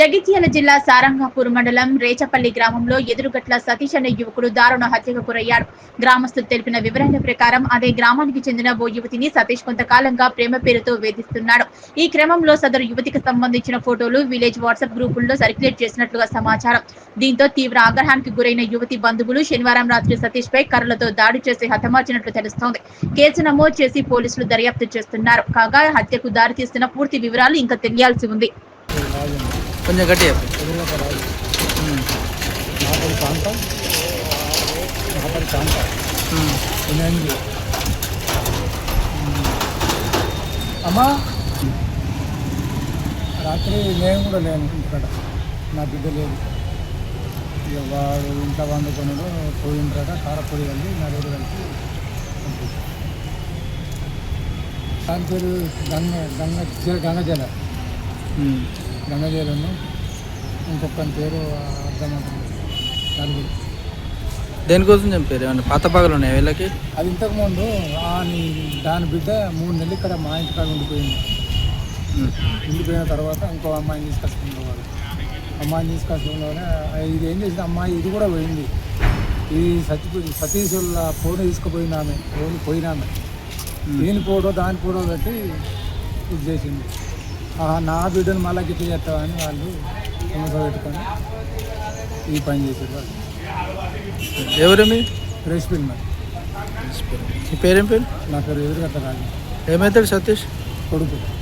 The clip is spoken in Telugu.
జగిత్యాల జిల్లా సారంగాపూర్ మండలం రేచపల్లి గ్రామంలో ఎదురుగట్ల సతీష్ అనే యువకుడు దారుణ హత్యకు గురయ్యాడు. గ్రామస్తులు తెలిపిన వివరాల ప్రకారం అదే గ్రామానికి చెందిన ఓ యువతిని సతీష్ కొంతకాలంగా ప్రేమ పేరుతో వేధిస్తున్నాడు. ఈ క్రమంలో సదరు యువతికి సంబంధించిన ఫోటోలు విలేజ్ వాట్సాప్ గ్రూపుల్లో సర్క్యులేట్ చేసినట్లుగా సమాచారం. దీంతో తీవ్ర ఆగ్రహానికి గురైన యువతి బంధువులు శనివారం రాత్రి సతీష్ పై కర్రలతో దాడి చేసి హతమార్చినట్లు తెలుస్తోంది. కేసు నమోదు చేసి పోలీసులు దర్యాప్తు చేస్తున్నారు. కాగా హత్యకు దారితీస్తున్న పూర్తి వివరాలు ఇంకా తెలియాల్సి ఉంది. కొంచెం గట్టి చెప్పు నాపడి ప్రాంతం నాపడి ప్రాంతం. ఎనిమిది అమ్మా రాత్రి నేను కూడా లేను ఇక్కడ నా బిడ్డ లేదు ఇక వాడు ఇంట్లో వండుకొనడు పోయిండ్రట కారపొడి వెళ్ళి నలుగురు కలిసి. దాని పేరు గంగ గంగ గంగజల ఉమ్. గంగజలను ఇంకొకని పేరు అర్థమవుతుంది. నలుగురు. దేనికోసం చంపారు? ఏమన్నా పాత పగలు ఉన్నాయి వీళ్ళకి? అది ఇంతకుముందు దాని బిడ్డ మూడు నెలలు ఇక్కడ మా ఇంటికాడ ఉండిపోయింది. ఉమ్. ఉండిపోయిన తర్వాత ఇంకో అమ్మాయిని తీసుకొచ్చుకున్నాడు వాడు అమ్మాయిని తీసుకొచ్చుకున్నాడే ఇది ఏం చేసింది? అమ్మాయి ఇది కూడా పోయింది. ఈ సత్య సతీష్ వాళ్ళ ఫోన్ తీసుకుపోయిన ఆమె. ఫోన్ పోయినామె దీని ఫోటో దాని ఫోటో పెట్టి ఇది చేసింది. నా బిడ్డను మళ్ళీ గిట్ల చేస్తామని వాళ్ళు సమస్య పెట్టుకొని ఈ పని చేసారు వాళ్ళు. ఎవరు మీ? ఫ్రెష్ మరి. మీ పేరేం పేరు? నా పేరు ఎదురుగట్ట రాజు. ఏమవుతాడు సతీష్? కొడుకు.